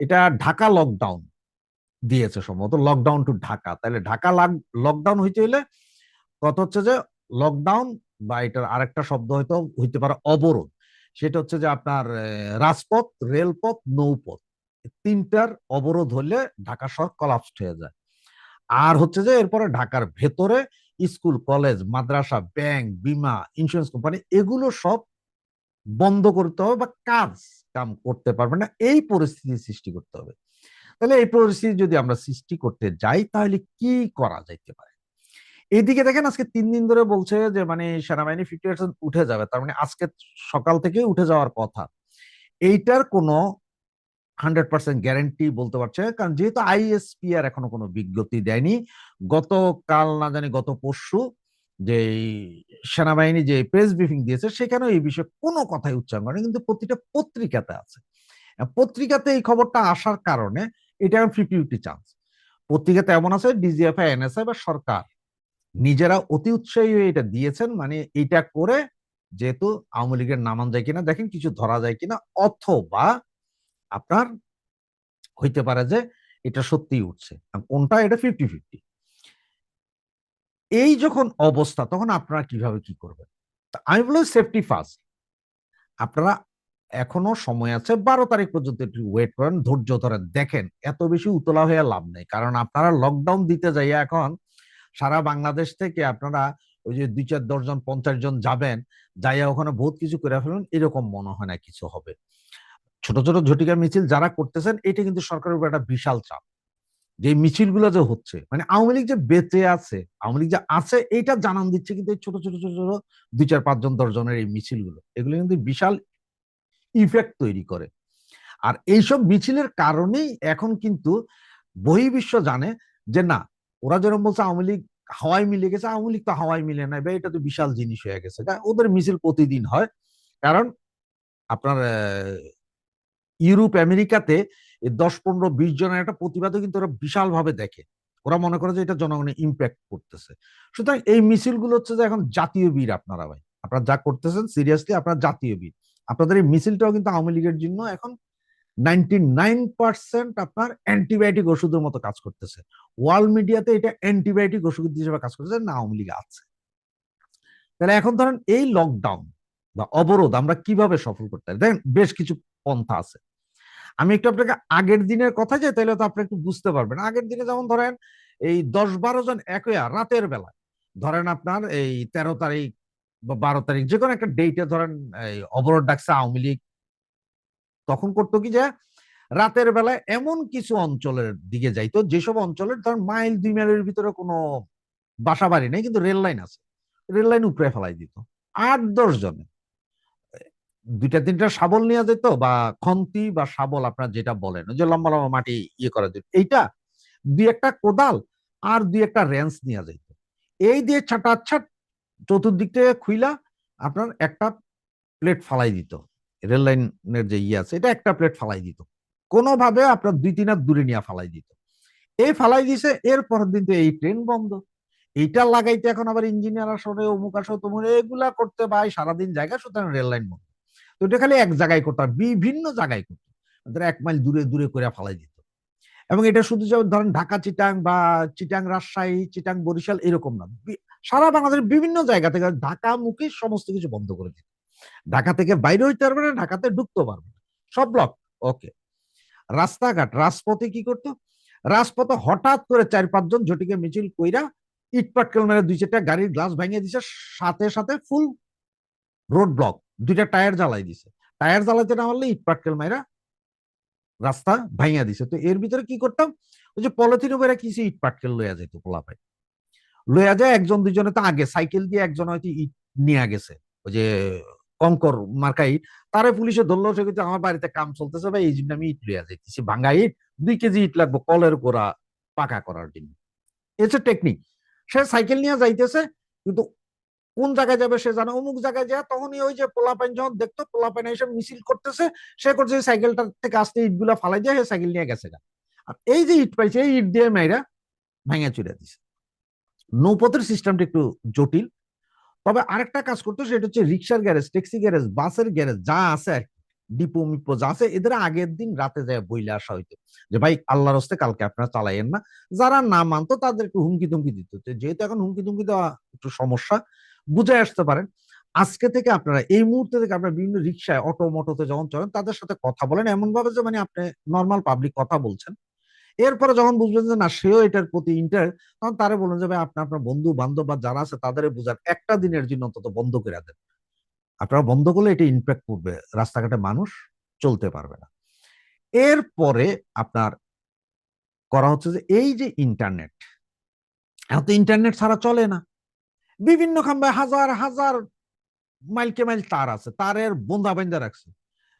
এটা ঢাকা লকডাউন দিয়েছে সম্ভবত লকডাউন টু ঢাকা। তাহলে ঢাকা লকডাউন হইতে হইলে কত হচ্ছে যে লকডাউন বা এটার আরেকটা শব্দ হয়তো হইতে পারে অবরোধ। সেটা হচ্ছে যে আপনার রাজপথ, রেলপথ, নৌপথ তিনটার অবরোধ হলে ঢাকা শহর কলাপসড হয়ে যায়। আর হচ্ছে যে এরপরে ঢাকার ভেতরে স্কুল কলেজ মাদ্রাসা ব্যাংক বিমা ইন্স্যুরেন্স কোম্পানি এগুলো সব বন্ধ করতে হবে বা কাজ কাম করতে পারবে না, এই পরিস্থিতি সৃষ্টি করতে হবে। তাহলে এই পরিস্থিতি যদি আমরা সৃষ্টি করতে যাই, তাহলে কি করা যাইতে পারে? এইদিকে দেখেন, আজকে তিন দিন ধরে বলছে যে মানে সেনাবাহিনী ফিফটি পার্সেন্ট উঠে যাবে, তার মানে আজকে সকাল থেকে উঠে যাওয়ার কথা। এইটার কোনো হান্ড্রেড পার্সেন্ট গ্যারেন্টি বলতে পারছে, কারণ যেহেতু আইএসপি আর এখনও কোনো বিজ্ঞপ্তি দেয়নি, গতকাল না জানি গত পরশু যে সেনাবাহিনী যে প্রেস ব্রিফিং দিয়েছে, সেখানেও এই বিষয়ে কোনো কথাই উচ্চারণ করে কিন্তু প্রতিটা পত্রিকাতে আছে। পত্রিকাতে এই খবরটা আসার কারণে এটা ফিফটি ফিফটি চান্স পত্রিকাতে এমন আছে ডিজিএফআই এনএসআই বা সরকার নিজেরা অতি উৎসাহী হয়ে এটা দিয়েছেন মানে এটা করে যেহেতু আওয়ামী লীগের নামান যায় কিনা, দেখেন কিছু ধরা যায় কিনা, অথবা আপনার হইতে পারে যে এটা সত্যিই উঠছে। কোনটা? এটা ফিফটি ফিফটি এই যখন অবস্থা, তখন আপনারা কীভাবে কি করবেন? আমি বলি সেফটি ফার্স্ট আপনারা এখনও সময় আছে, বারো তারিখ পর্যন্ত একটু ওয়েট করেন, ধৈর্য ধরেন। দেখেন, এত বেশি উতলা হয়ে লাভ নেই, কারণ আপনারা লকডাউন দিতে যাই এখন সারা বাংলাদেশ থেকে আপনারা ওই যে দুই চার দশজন, পঞ্চাশ জন যাবেন, যাইয়া ওখানে বহুত কিছু করে ফেলুন এরকম মনে হয় না কিছু হবে। ছোট ছোট ঝটিকা মিছিল যারা করতেছেন, এটা কিন্তু সরকারের উপর একটা বিশাল চাপ। যে মিছিলগুলো যে হচ্ছে মানে আওয়ামী লীগ যে বেঁচে আছে, আওয়ামী লীগ যে আছে, এইটা জানান দিচ্ছে কিন্তু ছোট ছোট ছোট ছোট দুই চার পাঁচজন, দশজনের এই মিছিলগুলো। এগুলো কিন্তু বিশাল ইফেক্ট তৈরি করে। আর এইসব মিছিলের কারণেই এখন কিন্তু বহির্বিশ্ব জানে যে না, ওরা যেরকম বলছে আওয়ামী লীগ হাওয়াই মিলে গেছে, আওয়ামী লীগ তো হাওয়াই মিলে নাই বা এটা তো বিশাল জিনিস হয়ে গেছে। ওদের মিছিল প্রতিদিন হয়। কারণ আপনার ইউরোপ, আমেরিকাতে দশ, পনেরো, বিশ জনের একটা প্রতিবাদও কিন্তু ওরা বিশাল ভাবে দেখে। ওরা মনে করে যে এটা জনগণের ইম্প্যাক্ট করতেছে। সুতরাং এই মিছিলগুলো হচ্ছে যে এখন জাতীয় বীর আপনারা ভাই। আপনারা যা করতেছেন সিরিয়াসলি আপনার জাতীয় বীর। আপনাদের এই মিছিলটাও কিন্তু আওয়ামী লীগের জন্য এখন নাইনটি নাইন পার্সেন্ট আপনার অ্যান্টিবায়োটিক ওষুধের মতো কাজ করতেছে। ওয়ার্ল্ড মিডিয়াতে এটা অ্যান্টিবায়োটিক ওষুধ হিসেবে কাজ করতেছে, না আওয়ামী লীগ আছে। তাহলে এখন ধরেন এই লকডাউন বা অবরোধ আমরা কীভাবে সফল করতে পারি? দেখেন, বেশ কিছু পন্থা আছে। আমি একটু আপনাকে আগের দিনের কথা যাই তাহলে তো আপনি একটু বুঝতে পারবেন। আগের দিনে যেমন ধরেন, এই দশ বারো জন একয়া রাতের বেলায়, ধরেন আপনার এই তেরো তারিখ বা বারো তারিখ যে কোনো একটা ডেটে ধরেন, এই অবরোধ ডাকছে আওয়ামী লীগ, তখন করতো কি যে, রাতের বেলায় এমন কিছু অঞ্চলের দিকে যাইতো, যেসব অঞ্চলের ধরেন মাইল দুই মাইলের ভিতরে কোনো বাসা বাড়ি নেই, কিন্তু রেল লাইন আছে। রেল লাইন উপরে ফেলাই দিত। আট দশ জনে দুইটা তিনটা শাবল নিয়ে যেত বা খন্তি বা শাবল আপনার যেটা বলেন যে লম্বা লম্বা মাটি ইয়ে করা যেত। এইটা দুই একটা কোদাল আর দুই একটা রেঞ্চ নিয়ে যেত। এই দিয়ে ছাটা ছাট চতুর্দিক থেকে খুইলা আপনার একটা প্লেট ফালাই দিত। রেল লাইনের যে ইয়ে আছে, এটা একটা প্লেট ফালাই দিত। কোনোভাবে আপনার দুই তিন হাত দূরে নিয়ে ফালাই দিত। এই ফালাই দিছে এর দিন তো এই ট্রেন বন্ধ। এইটা লাগাইতে এখন আবার ইঞ্জিনিয়ার আসলে অমুক আসো তোমার এগুলা করতে ভাই সারাদিন জায়গা সুতরাং রেল লাইন বন্ধ। তো এটা খালি এক জায়গায় করতে বিভিন্ন জায়গায় করতো। এক মাইল দূরে দূরে করে ফালাই দিত। এবং এটা শুধু যেমন ধরেন ঢাকা, চিটাং বা চিটাং, রাজশাহী, চিটাং, বরিশাল এরকম না। সারা বাংলাদেশের বিভিন্ন জায়গা থেকে ঢাকা মুখে সমস্ত কিছু বন্ধ করে দিত। ঢাকা থেকে বাইরে হইতে পারবে না, ঢাকাতে ঢুকতে পারবে না। সব ব্লক ওকে রাস্তাঘাট, রাজপথে কি করতো? রাজপথে হঠাৎ করে চার পাঁচজন ঝটিকে মিছিল কইরা ইট পাটকেল মেরে দুই চারটা গাড়ির গ্লাস ভেঙে দিছে, সাথে সাথে ফুল রোড ব্লক দুইটা টায়ার জ্বালাই দিছে। টায়ার জ্বালাইতে না পারলে ইট পাটকেল মাইরা রাস্তা ভাইয়া দিছে। তো এর ভিতরে কি করতাম? ওই যে পলিথিন উপরে কিছু ইট পাটকেল লইয়া যেত পোলাপাই লইয়া যায় একজন দুজনে তো আগে, সাইকেল দিয়ে একজন হয়তো ইট নিয়ে গেছে। ওই যে কঙ্কর মার্কা ইট, তারে পুলিশে ধরলো, সে কিন্তু আমার বাড়িতে কাম চলতেছে ভাই, এই জন্য আমি ইট লইয়া যাইতেছি। ভাঙ্গা ইট, দুই কেজি ইট লাগবো, কলের গোড়া পাকা করার জন্য। এটা টেকনিক সে সাইকেল নিয়ে যাইতেছে, কিন্তু কোন জায়গায় যাবে সে জানে। অমুক জায়গায় যায়, তখনই ওই যে পোলাপাইন যখন দেখতো, পোলাপাইন এসে মিছিল করতেছে, সে করছে সাইকেলটা থেকে আসতে ইটগুলা ফালাই দিয়ে সাইকেল নিয়ে গেছে আর এই যে ইট পাইছে, এই ইট দিয়ে মেয়েরা ভাঙা চুরে দিছে। নৌপথের সিস্টেমটা একটু জটিল। তবে আরেকটা কাজ করতো, সেটা হচ্ছে রিক্সার গ্যারেজ, ট্যাক্সি গ্যারেজ, বাসের গ্যারেজ, যা আছে ডিপো, মিপো যা আছে, এদের আগের দিন রাতে যায় বইলে আসা হইতো। যে ভাই, আল্লাহর হস্তে কালকে আপনারা চালাইয়েন না। যারা না মানতো তাদের একটু হুমকি তুমকি দিত যেহেতু এখন হুমকি তুমকি দেওয়া একটু সমস্যা বুঝে আসতে পারেন। আজকে থেকে আপনারা এই মুহূর্তে থেকে আপনারা বিভিন্ন রিক্সায়, অটো, মোটোতে যখন চলেন, তাদের সাথে কথা বলেন। এমন ভাবে যে মানে আপনি নর্মাল পাবলিক কথা বলছেন। এরপরে যখন বুঝবেন যে না, সেও এটার প্রতি ইন্টার তখন তারে বলুন যে, ভাই, আপনি, আপনার বন্ধু, বান্ধব বা যারা আছে তাদের বুঝার একটা দিনের জন্য অন্তত বন্ধ করে দেন। আপনারা বন্ধ করলে এটা ইম্প্যাক্ট করবে। রাস্তাঘাটে মানুষ চলতে পারবে না। এরপরে আপনার করা হচ্ছে যে, এই যে ইন্টারনেট এখন তো ইন্টারনেট ছাড়া চলে না। বিভিন্ন খাম্বায় হাজার হাজার মাইলকে মাইল তার আছে, তারের বোন্দা বাইন্দা রাখছে।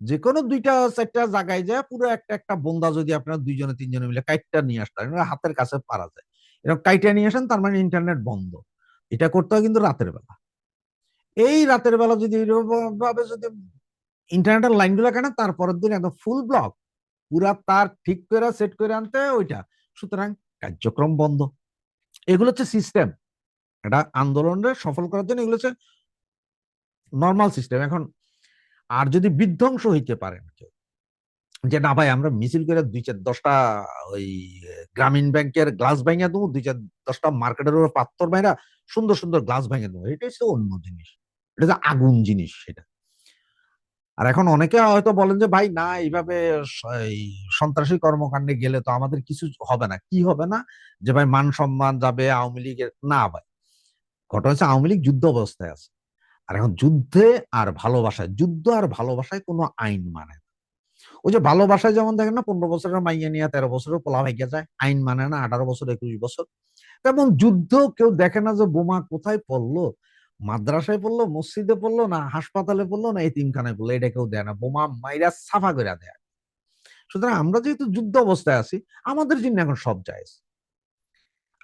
যে কোনো দুইটা চারটা জায়গায় যায় পুরো একটা একটা বোন্দা যদি আপনার দুইজনে, তিনজনে মিলে কাইটটা নিয়ে আসতে হাতের কাছে পারা যায়। এরকম কাইটা নিয়ে আসেন, তার মানে ইন্টারনেট বন্ধ। এটা করতে হয় কিন্তু রাতের বেলা। এই রাতের বেলা যদি ভাবে যদি ইন্টারনেটের লাইনগুলো কেন তারপরের দিন একদম ফুল ব্লক পুরা তার ঠিক করে সেট করে আনতে ওইটা। সুতরাং কার্যক্রম বন্ধ। এগুলো হচ্ছে সিস্টেম এটা আন্দোলনের সফল করার জন্য এগুলো হচ্ছে নর্মাল সিস্টেম এখন, আর যদি বিধ্বংস হইতে পারেন কেউ, যে না ভাই আমরা মিছিল করে দুই চার দশটা ওই, গ্রামীণ ব্যাংকের গ্লাস ভেঙে দেবো, দুই চার দশটা মার্কেটের উপর পাত্তর বাইরা সুন্দর সুন্দর গ্লাস ভেঙে দেবো। এটা হচ্ছে অন্য জিনিস। এটা হচ্ছে আগুন জিনিস সেটা। আর এখন অনেকে হয়তো বলেন যে, ভাই, না, এইভাবে এই সন্ত্রাসী কর্মকাণ্ডে গেলে তো আমাদের কিছু হবে না। কি হবে না? যে ভাই মান সম্মান যাবে আওয়ামী লীগের, না ভাই। ঘটনা হচ্ছে আওয়ামী লীগ যুদ্ধ অবস্থায় আছে। আর এখন যুদ্ধে আর ভালোবাসায়, যুদ্ধ আর ভালোবাসায় কোনো আইন মানে না। ওই যে ভালোবাসায় যেমন দেখেন না, পনেরো বছরের মাইয়া নিয়ে, তেরো বছরের পোলা ভাইয়া যায়, আইন মানে না, আঠারো বছর, একুশ বছর। তেমন যুদ্ধ কেউ দেখে না যে বোমা কোথায় পড়ল, মাদ্রাসায় পড়ল, মসজিদে পড়ল, না হাসপাতালে পড়ল, না এতিমখানায় পড়ল, এটা কেউ দেয় না। বোমা মাইরা সাফা করে দেয়। সুতরাং আমরা যেহেতু যুদ্ধ অবস্থায় আছি, আমাদের জন্য এখন সব যায়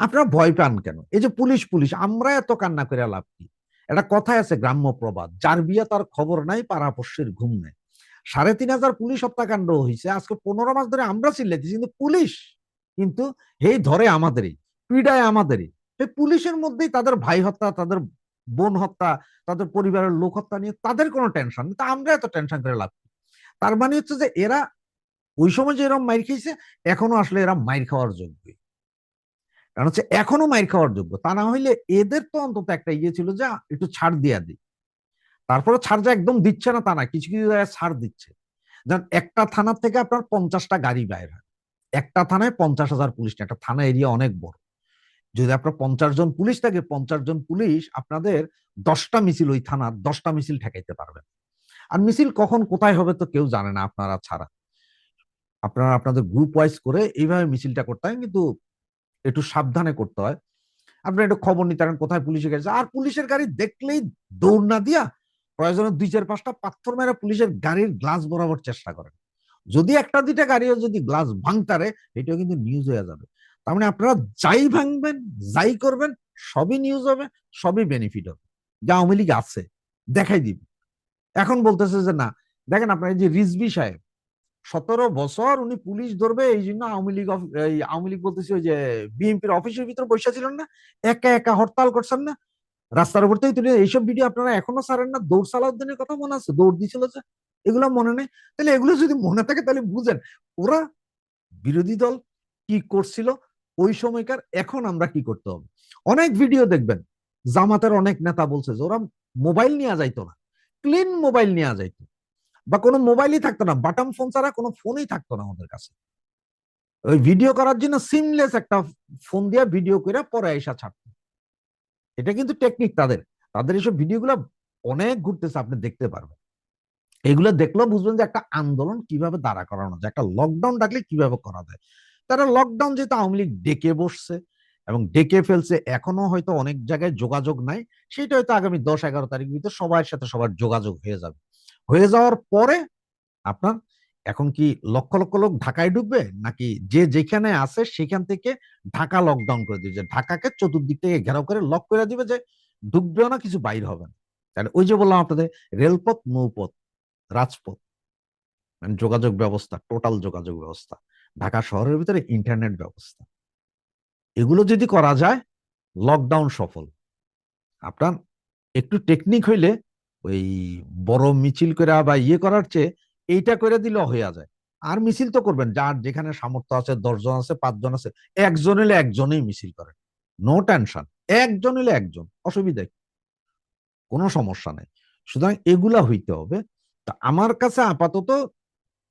আপনারা ভয় পান কেন? এই যে পুলিশ পুলিশ, আমরা এত কান্না করে লাভ কি? একটা কথায় আছে গ্রাম্য প্রবাদ, যার বিয়ে তার খবর নাই, পাড়াপড়শির ঘুম নেই। সাড়ে তিন হাজার পুলিশ হত্যাকাণ্ড হয়েছে আজকে পনেরো মাস ধরে আমরা চিল্লাইতেছি, কিন্তু পুলিশ কিন্তু এই ধরে আমাদেরই, পীড়ায় আমাদেরই। এই পুলিশের মধ্যেই তাদের ভাই হত্যা, তাদের বোন হত্যা, তাদের পরিবারের লোক হত্যা নিয়ে তাদের কোনো টেনশন নেই, তা আমরা এত টেনশন করে লাভ তার মানে হচ্ছে যে এরা ওই সময় যে এরকম মাইর খেয়েছে, এখনও আসলে এরা মাইর খাওয়ার যোগ্য কারণ হচ্ছে এখনও মাইর খাওয়ার যোগ্য। তা না হইলে এদের তো অন্তত একটা ইয়ে ছিল যে একটু ছাড় দিয়া দিই। তারপরে ছাড় যা একদম দিচ্ছে না তা না, কিছু কিছু জায়গায় ছাড় দিচ্ছে। যেমন একটা থানার থেকে আপনার পঞ্চাশটা গাড়ি বাইর হয়। একটা থানায় পঞ্চাশ হাজার পুলিশ নেই একটা থানা এরিয়া অনেক বড়। যদি আপনার পঞ্চাশ জন পুলিশ থাকে, পঞ্চাশ জন পুলিশ আপনাদের দশটা মিছিল ওই থানার দশটা মিছিল ঠেকাইতে পারবেন। আর মিছিল কখন কোথায় হবে তো কেউ জানে না আপনারা ছাড়া। আপনারা, আপনাদের গ্রুপ ওয়াইজ করে এইভাবে মিছিলটা করতে হয়। কিন্তু একটু সাবধানে করতে হয়। আপনার একটু খবর নিতে পারেন কোথায় পুলিশে গেছে আর পুলিশের গাড়ি দেখলেই দৌড় না দিয়া প্রয়োজনে দুই চার পাঁচটা পাথর মেরে পুলিশের গাড়ির গ্লাস বরাবর চেষ্টা করেন। যদি একটা দুইটা গাড়িও যদি গ্লাস ভাঙতারে, এটাও কিন্তু নিউজ হয়ে যাবে। তার মানে আপনারা যাই ভাঙবেন, যাই করবেন, সবই নিউজ হবে, সবই বেনিফিট হবে। যা আওয়ামী লীগ আছে, দেখাই দিবে। এখন বলতেছে যে না, দেখেন আপনার যে রিজবি সাহেব সতেরো বছর উনি পুলিশ ধরবে, এই জন্য আওয়ামী লীগ আওয়ামী লীগ বলতেছে ওই যে বিএনপির অফিসের ভিতরে বসে ছিলেন না, একা একা হরতাল করছেন না। রাস্তার উপর থেকে তুলে এইসব ভিডিও আপনারা এখনও ছাড়েন না, দৌড় সালাউদ্দিনের কথা মনে আছে? দৌড় দিছিল যে, এগুলো মনে নেই? তাহলে এগুলো যদি মনে থাকে তাহলে বুঝেন, ওরা বিরোধী দল কি করছিল, ওই সময়কার, এখন আমরা কি করতে হবে? অনেক ভিডিও দেখবেন, জামাতের অনেক নেতা বলছে যে, ওরা মোবাইল নেওয়া যাইতো না, ক্লিন মোবাইল নেওয়া যাইতো। বা কোনো মোবাইলই থাকতো না বাটন ফোন ছাড়া কোনো ফোনই থাকতো না আমাদের কাছে। ওই ভিডিও করার জন্য সিমলেস একটা ফোন দিয়ে ভিডিও করে পরে এসা ছাড়তো। এটা কিন্তু টেকনিক তাদের। তাদের এইসব ভিডিওগুলো অনেক ঘুরতেছে, আপনি দেখতে পারবেন। এগুলো দেখলেও বুঝবেন যে একটা আন্দোলন কীভাবে দাঁড়া করানো যায়, একটা লকডাউন ডাকলে কীভাবে করা যায়। তারা লকডাউন যেহেতু আওয়ামী লীগ ডেকে বসছে এবং ডেকে ফেলছে এখনও হয়তো অনেক জায়গায় যোগাযোগ নাই, সেটা হয়তো আগামী দশ এগারো তারিখ ভিতরে সবার সাথে সবার যোগাযোগ হয়ে যাবে। হয়ে যাওয়ার পরে আপনার এখন কি লক্ষ লক্ষ লোক ঢাকায় ঢুকবে? নাকি যে যেখানে আছে সেখান থেকে ঢাকা লকডাউন করে দিবে? ঢাকাকে চতুর্দিক থেকে ঘেরাও করে লক করে দিবে যে ঢুকবেও না, কিছু বাইর হবে না। তাহলে ওই যে বললাম আপনাদের, রেলপথ, নৌপথ, রাজপথ মানে যোগাযোগ ব্যবস্থা টোটাল যোগাযোগ ব্যবস্থা, ঢাকা শহরের ভিতরে ইন্টারনেট ব্যবস্থা। এগুলো যদি করা যায় লকডাউন সফল। আপনার একটু টেকনিক হইলে ওই বড় মিছিল করে বা ইয়ে করার চেয়ে এইটা করে দিলে হইয়া যায়। আর মিছিল তো করবেন, যার যেখানে সামর্থ্য আছে দশজন আছে পাঁচজন আছে, একজন হলে একজনেই মিছিল করেন নো টেনশন একজন হলে একজন অসুবিধা কোনো সমস্যা নেই। সুতরাং এগুলা হইতে হবে। তা আমার কাছে আপাতত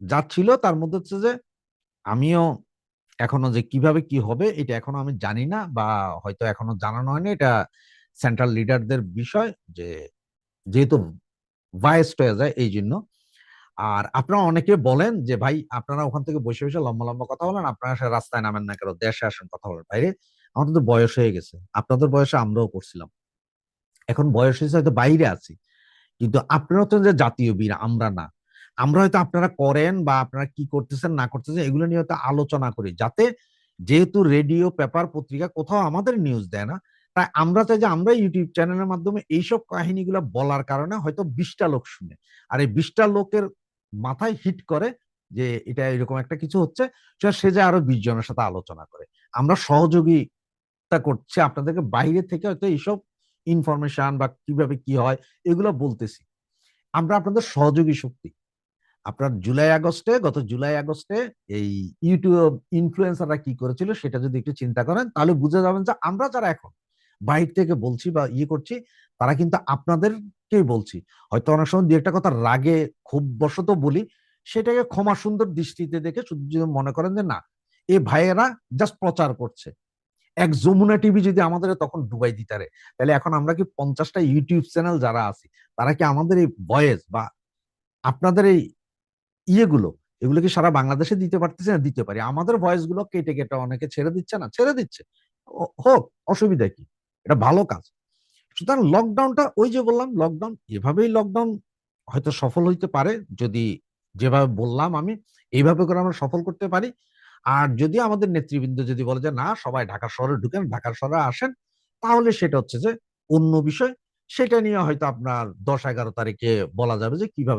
যা ছিল তার মধ্যে হচ্ছে যে, আমিও এখনও যে কীভাবে কি হবে, এটা এখনও আমি জানি না বা হয়তো এখনও জানানো হয়নি। এটা সেন্ট্রাল লিডারদের বিষয় যে যেহেতু ভাইস্ট হয়ে যায়, এই জন্য। আর আপনারা অনেকে বলেন যে, ভাই, আপনারা ওখান থেকে বসে বসে লম্বা লম্বা কথা বলেন, আপনারা রাস্তায় নামেন না কেন? দেশে আসেন, কথা বলেন। বাইরে আমাদের তো বয়স হয়ে গেছে। আপনাদের বয়সে আমরাও করছিলাম। এখন বয়স হয়েছে হয়তো বাইরে আছি। কিন্তু আপনারা তো যে জাতীয় বীর, আমরা না। আমরা হয়তো আপনারা করেন বা আপনারা কি করতেছেন, না করতেছেন, এগুলো নিয়ে হয়তো আলোচনা করি। যাতে যেহেতু রেডিও, পেপার, পত্রিকা কোথাও আমাদের নিউজ দেয় না তাই আমরা চাই যে আমরা ইউটিউব চ্যানেলের মাধ্যমে এইসব কাহিনীগুলো বলার কারণে হয়তো বিশটা লোক শুনে। আর এই বিশটা লোকের মাথায় হিট করে যে এটা এরকম একটা কিছু হচ্ছে সে- যে আরও বিশ জনের সাথে আলোচনা করে। আমরা সহযোগিতা করছি, আপনাদেরকে বাইরে থেকে হয়তো এইসব ইনফরমেশন বা কীভাবে কি হয়, এগুলো বলতেছি। আমরা আপনাদের সহযোগী শক্তি। আপনার জুলাই আগস্টে, গত জুলাই আগস্টে এই ইউটিউব ইনফ্লুয়েন্সাররা কি করেছিল সেটা যদি একটু চিন্তা করেন, তাহলে বুঝে যাবেন যে আমরা যারা এখন বাইরে থেকে বলছি বা ইয়ে করছি, তারা কিন্তু আপনাদেরকেই বলছি। হয়তো অনেক সময় দু একটা কথা রাগে খুব বশত বলি, সেটাকে ক্ষমা সুন্দর দৃষ্টিতে দেখে শুধু যদি মনে করেন যে না এই ভাইয়েরা জাস্ট প্রচার করছে। এক যমুনা টিভি যদি আমাদের তখন ডুবাই দিতারে তাহলে এখন আমরা কি পঞ্চাশটা ইউটিউব চ্যানেল যারা আছি, তারা কি আমাদের এই ভয়েস বা আপনাদের এই ইয়েগুলো, এগুলো কি সারা বাংলাদেশে দিতে পারতেছে না? দিতে পারি। আমাদের ভয়েসগুলো কেটে কেটে অনেকে ছেড়ে দিচ্ছে না? ছেড়ে দিচ্ছে। হোক, অসুবিধা কি? এটা ভালো কাজ। সুতরাং লকডাউনটা ওই যে বললাম লকডাউন এভাবেই লকডাউন হয়তো সফল হইতে পারে, যদি যেভাবে বললাম আমি, এইভাবে করে আমরা সফল করতে পারি। আর যদি আমাদের নেতৃবৃন্দ যদি বলে যে, না, সবাই ঢাকা শহরে ঢুকেন, ঢাকা শহরে আসেন, তাহলে সেটা হচ্ছে যে অন্য বিষয়। সেটা নিয়ে হয়তো আপনার দশ এগারো তারিখে বলা যাবে যে, কীভাবে